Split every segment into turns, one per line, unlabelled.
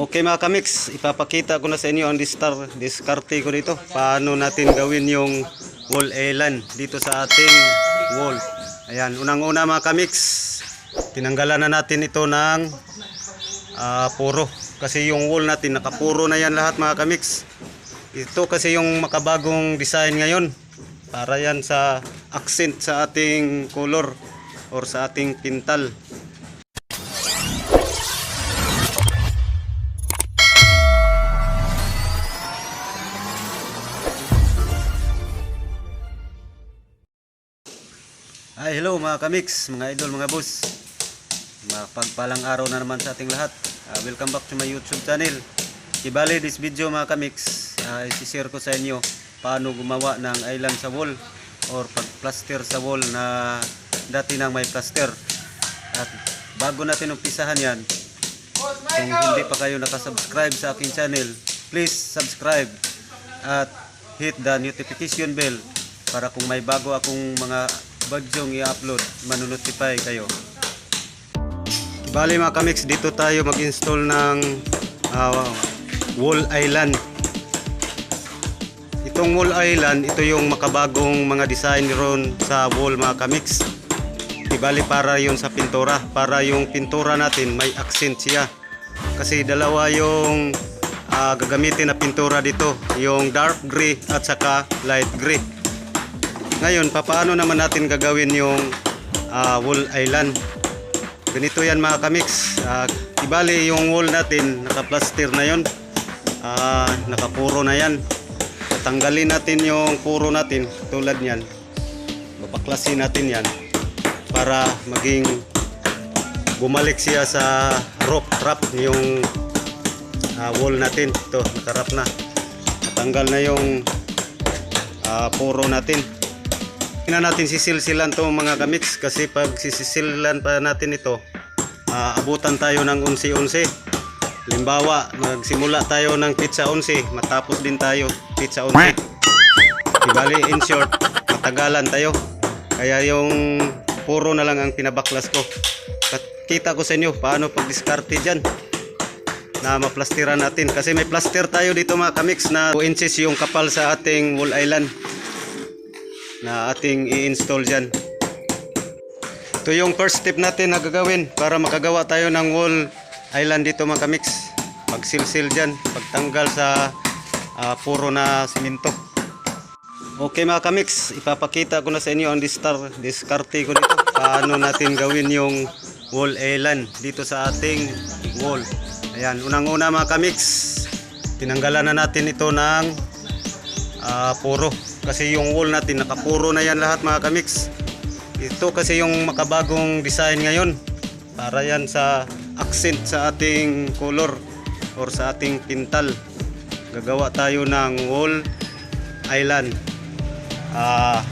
Okay mga kamix, ipapakita ko na sa inyo ang distar, diskarte ko dito. Paano natin gawin yung wall island dito sa ating wall. Ayan, unang-una mga kamix, tinanggalan na natin ito ng ah, puro. Kasi yung wall natin, nakapuro na yan lahat mga kamix. Ito kasi yung makabagong design ngayon. Para yan sa accent sa ating color or sa ating pintal. Hello mga kamix, mga idol, mga boss. Mapagpalang araw na naman sa ating lahat. Ah, welcome back to my YouTube channel. Ibali this video mga kamix, uh, isi-share ko sa inyo paano gumawa ng island sa wall or pag-plaster sa wall na dati nang may plaster. At bago natin umpisahan yan, kung hindi pa kayo nakasubscribe sa aking channel, please subscribe at hit the notification bell para kung may bago akong mga bagyong i-upload, manunotify kayo. Bali mga kamix, dito tayo mag-install ng ah, wall island. Itong wall island, ito yung makabagong mga design ron sa wall mga kamix. Ibali para yon sa pintura, para yung pintura natin may accent siya. Kasi dalawa yung ah, gagamitin na pintura dito, yung dark gray at saka light gray. Ngayon, paano naman natin gagawin yung ah, wall island? Ganito yan mga kamix. Ah, ibali yung wall natin, naka-plaster na yon. Ah, nakapuro na yan. Tanggalin natin yung puro natin, tulad niyan. Babaklasin natin yan para maging bumalik siya sa rock trap yung ah, wall natin. Ito, nakarap na. Natanggal na yung ah, puro natin. Na natin sisilsilan to mga kamix kasi pag sisisilan pa natin ito, ah, abutan tayo ng unsi-unsi. Limbawa, magsimula tayo ng pizza unsi, matapos din tayo pizza unsi. Ibali, in short, matagalan tayo. Kaya yung puro na lang ang pinabaklas ko. At kita ko sa inyo paano pag-diskarte dyan na maplastiran natin. Kasi may plaster tayo dito mga kamix na 2 inches yung kapal sa ating wall island na ating i-install dyan. Ito yung first step natin na gagawin para makagawa tayo ng wall island dito mga kamix. Pagsilsil dyan, pagtanggal sa ah, puro na simento. Okay mga kamix, ipapakita ko na sa inyo ang distar, diskarte ko dito. Paano natin gawin yung wall island dito sa ating wall. Ayan, unang-una mga kamix, tinanggalan na natin ito ng ah, puro. Kasi yung wall natin, nakapuro na yan lahat mga kamix. Ito kasi yung makabagong design ngayon. Para yan sa accent sa ating color or sa ating pintal. Gagawa tayo ng wall island. Ah,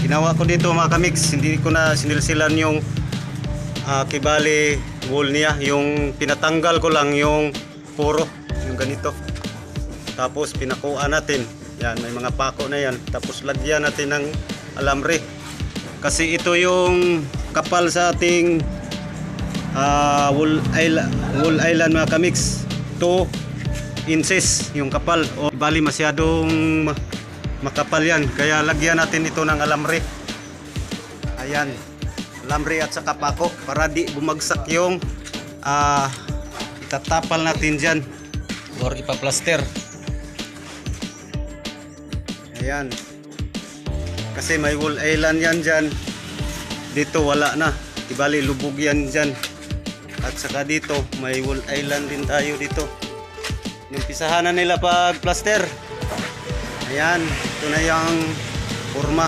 ginawa ko dito mga kamix, hindi ko na sinilsilan yung ah, kibali wall niya. Yung pinatanggal ko lang yung puro, yung ganito. Tapos pinakuha natin. Yan, may mga pako na yan. Tapos lagyan natin ng alamre. Kasi ito yung kapal sa ating ah, wool, island, wool island mga kamix. 2 inches yung kapal. O, bali masyadong ma- makapal yan. Kaya lagyan natin ito ng alamre. Ayan. Alamre at saka pako para di bumagsak yung ah, itatapal natin dyan or ipaplaster. Ayan. Kasi may wall island yan dyan. Dito wala na. Ibali lubog yan dyan. At saka dito may wall island din tayo dito. Yung pisahan na nila pag plaster. Ayan. Ito na yung forma.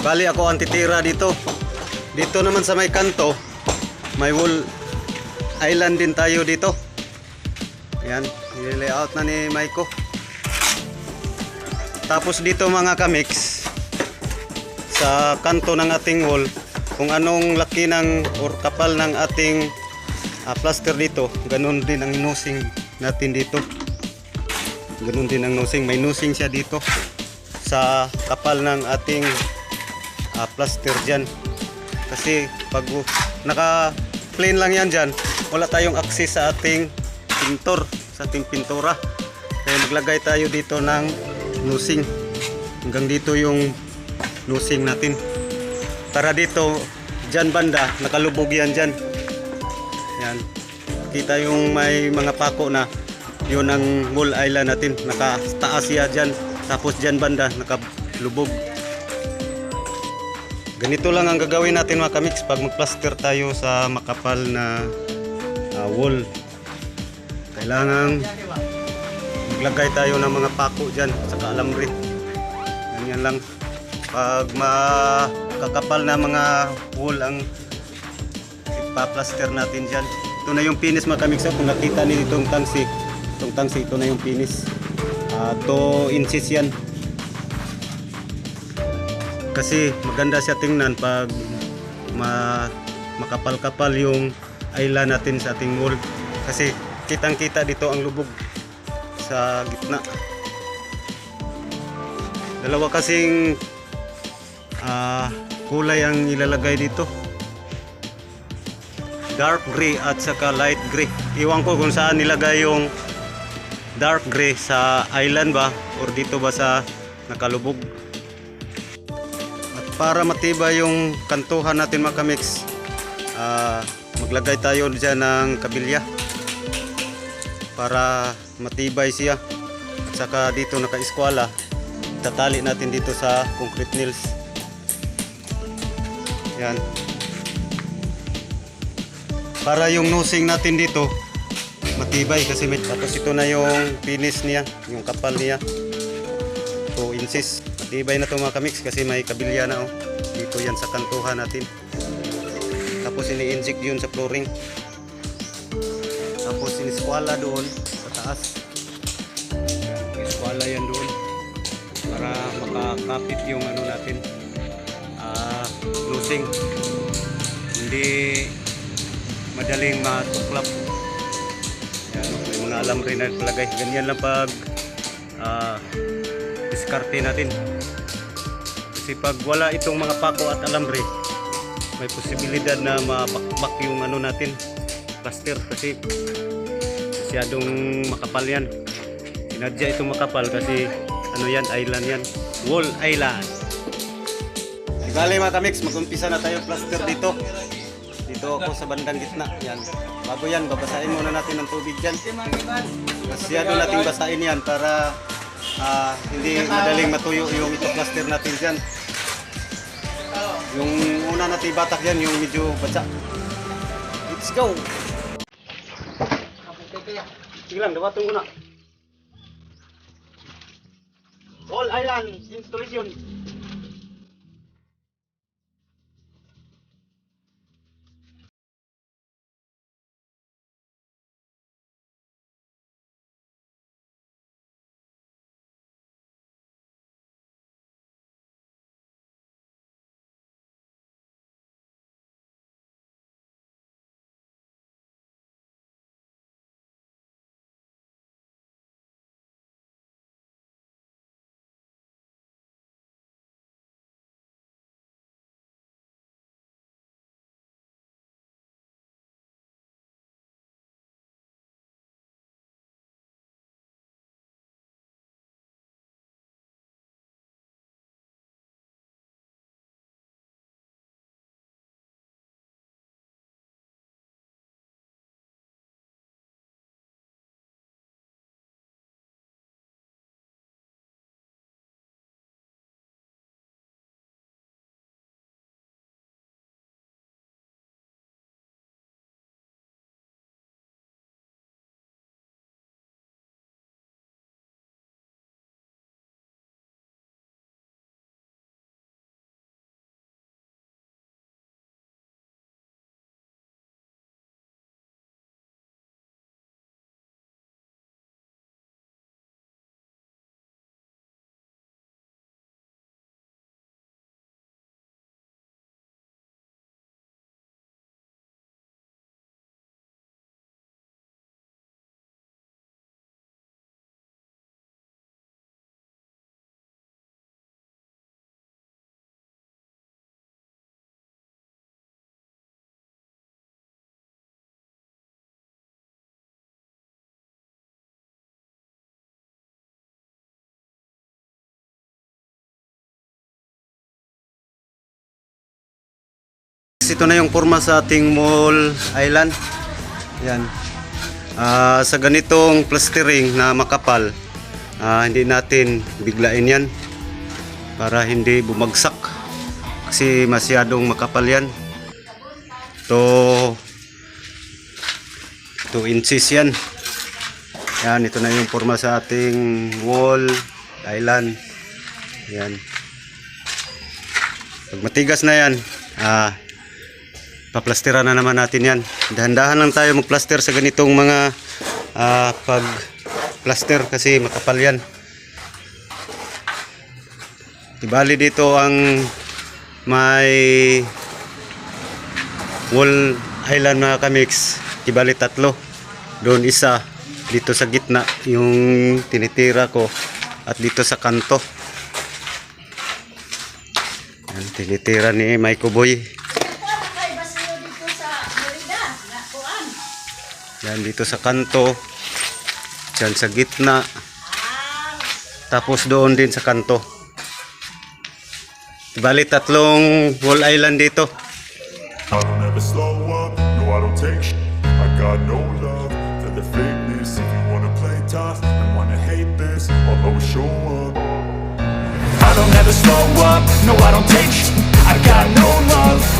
Bali ako ang titira dito. Dito naman sa may kanto, may wall island din tayo dito. Ayan. Nilayout na ni Maiko. Tapos dito mga kamix, sa kanto ng ating wall, kung anong laki ng or kapal ng ating ah, plaster dito, ganun din ang nosing natin dito. Ganun din ang nosing, may nosing siya dito sa kapal ng ating ah, plaster dyan. Kasi pag uh, naka plain lang yan dyan, wala tayong access sa ating pintor, sa ating pintura. Kaya maglagay tayo dito ng nosing. Hanggang dito yung nosing natin. Para dito, dyan banda, nakalubog yan dyan. Yan. Kita yung may mga pako na yun ang wall island natin. Nakataas siya dyan. Tapos dyan banda, nakalubog. Ganito lang ang gagawin natin mga kamix pag mag-plaster tayo sa makapal na ah, wall. Kailangan maglagay tayo ng mga pako dyan sa alambre. Ganyan lang. Pag makakapal na mga wall ang ipa-plaster natin dyan. Ito na yung finish mga kamix. Kung nakita niyo itong tangsi, itong tangsi, ito na yung finish. 2 inches yan. Kasi maganda siya tingnan pag ma makapal-kapal yung island natin sa ating wall. Kasi kitang-kita dito ang lubog sa gitna. Dalawa kasing ah, kulay ang ilalagay dito. Dark gray at saka light gray. Iwan ko kung saan nilagay yung dark gray sa island ba or dito ba sa nakalubog. At para matibay yung kantuhan natin mga kamix, ah, maglagay tayo dyan ng kabilya para matibay siya. At saka dito naka-eskwala, tatali natin dito sa concrete nails. Yan. Para yung nosing natin dito, matibay kasi may tapos ito na yung finish niya, yung kapal niya. 2 inches. Matibay na to mga kamix kasi may kabilya na oh. Dito yan sa kantuhan natin. Tapos ini-inject yun sa flooring. Tapos iniskwala doon taas. Iniskwala yan doon para makakapit yung ano natin. Ah, losing. Hindi madaling matuklap. Yan, may mga alam rin na palagay. Ganyan lang pag ah, diskarte natin. Kasi pag wala itong mga pako at alambre, may posibilidad na mabakbak yung ano natin, plaster kasi masyadong makapal yan. Sinadya itong makapal kasi ano yan, island yan. Wall island. Bale mga kamix, mag-umpisa na tayo plaster dito. Dito ako sa bandang gitna. Yan. Bago yan, babasahin muna natin ng tubig dyan. Masyado nating basahin yan para ah, hindi madaling matuyo yung ito plaster natin dyan. Yung una natin batak dyan, yung medyo batsa. Let's go! Sige lang, dawatin ko na. All Island Installation. Ito na yung forma sa ating mall island. Yan. Ah, sa ganitong plastering na makapal, ah, hindi natin biglain yan para hindi bumagsak kasi masyadong makapal yan. To 2 inches yan. Yan, ito na yung forma sa ating wall island. Yan. Pag matigas na yan, ah, paplastira na naman natin yan. Dahan-dahan lang tayo magplaster sa ganitong mga ah, pag plaster kasi makapal yan. Ibali dito ang may wall island na kamix. Ibali tatlo. Doon isa dito sa gitna yung tinitira ko at dito sa kanto. Yan, tinitira ni Mike Boy. Yan dito sa kanto. Diyan sa gitna. Tapos doon din sa kanto. Bali tatlong wall island dito.
I don't slow up, no I don't take I got no love for the fakeness If you wanna play tough and wanna hate this I'll show up I don't ever slow up, no I don't take sh- I got no love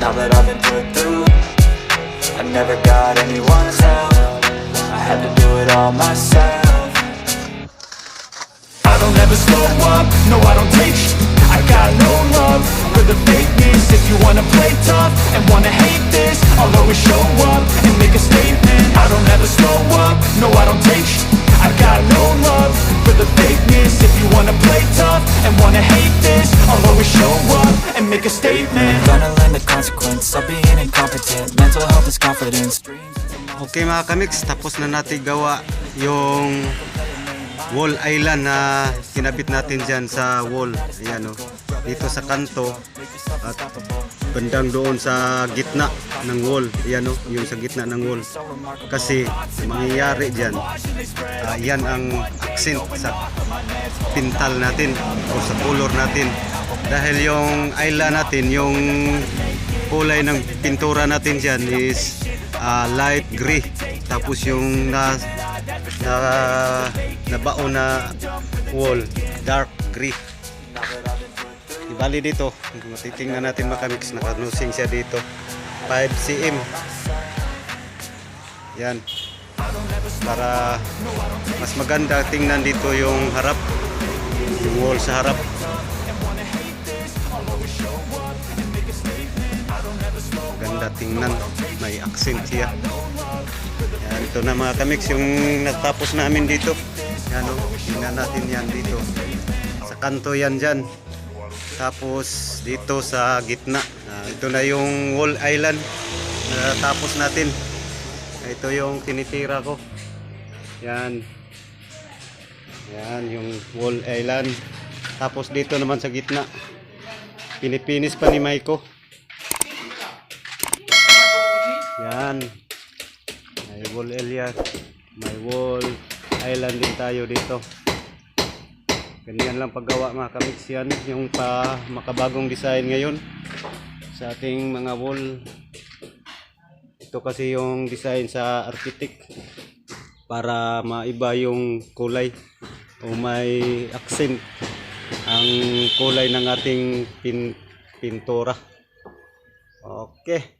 now that I've been put through I never got anyone's help. I had to do it all myself.
I don't ever slow up, no I don't take. I got no love for the fakeness. If you wanna
Okay mga kamix, tapos na natin gawa yung wall island na kinabit natin dyan sa wall. Ayan o. Dito sa kanto at bandang doon sa gitna ng wall. Ayan o, yung sa gitna ng wall. Kasi ang mangyayari dyan, ah, yan ang accent sa pintal natin o sa color natin. Dahil yung island natin, yung kulay ng pintura natin dyan is ah, light gray. Tapos yung na, na nabaon na wall, dark gray. Ibali dito, kung titingnan natin makamix, nakanusing siya dito. 5 cm. Yan. Para mas maganda tingnan dito yung harap. Yung wall sa harap. Ganda tingnan. May accent siya. Yan, ito na mga kamix yung natapos namin dito. Yan o, tingnan natin yan dito. Sa kanto yan dyan. Tapos dito sa gitna. Ah, ito na yung wall island na natapos natin. Ito yung tinitira ko. Yan. Yan yung wall island. Tapos dito naman sa gitna. Pinipinis pa ni Maiko. Yan. May wall area. May wall island din tayo dito. Ganyan lang paggawa mga kamix yan. Yung pa makabagong design ngayon sa ating mga wall. Ito kasi yung design sa architect para maiba yung kulay o may accent ang kulay ng ating pin pintura. Okay.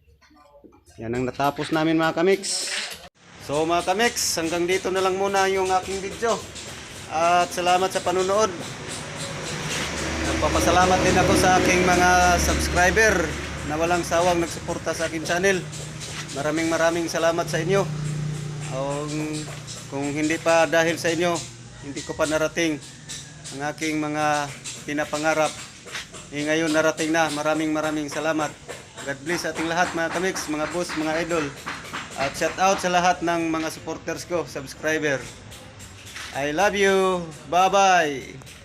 Yan ang natapos namin mga kamix. So mga kamix, hanggang dito na lang muna yung aking video. At salamat sa panunood. Nagpapasalamat din ako sa aking mga subscriber na walang sawang nagsuporta sa aking channel. Maraming maraming salamat sa inyo. Um, kung hindi pa dahil sa inyo, hindi ko pa narating ang aking mga pinapangarap. Eh, ngayon narating na. Maraming maraming salamat. God bless ating lahat mga kamix, mga boss, mga idol. At shout out sa lahat ng mga supporters ko, subscriber. I love you. Bye-bye.